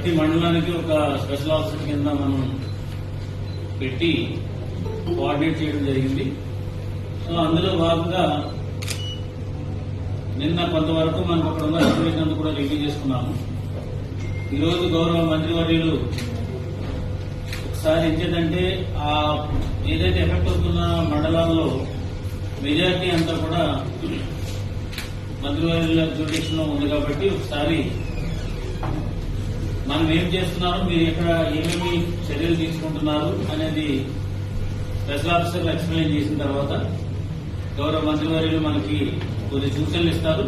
ప్రతి మండలానికి ఒక స్పెషల్ ఆఫీసర్ కింద మనం పెట్టి కోఆర్డినేట్ చేయడం జరిగింది. సో అందులో భాగంగా నిన్న కొంతవరకు మనకు అక్కడ ఉన్న సిచ్యువేషన్ అంతా కూడా రివ్యూ చేసుకున్నాము. ఈరోజు గౌరవ మంత్రివర్యులు ఒకసారి ఇచ్చేదంటే ఆ ఏదైతే ఎఫెక్ట్ అవుతున్న మండలాల్లో మెజారిటీ అంతా కూడా మంత్రివర్యుల జ్యుడిషన్లో ఉంది కాబట్టి ఒకసారి మనం ఏం చేస్తున్నారు మీరు ఎక్కడ ఏమేమి చర్యలు తీసుకుంటున్నారు అనేది స్పెషల్ ఆఫీసర్లు ఎక్స్ప్లెయిన్ చేసిన తర్వాత గౌరవ మంత్రివర్యులు మనకి కొన్ని సూచనలు ఇస్తారు.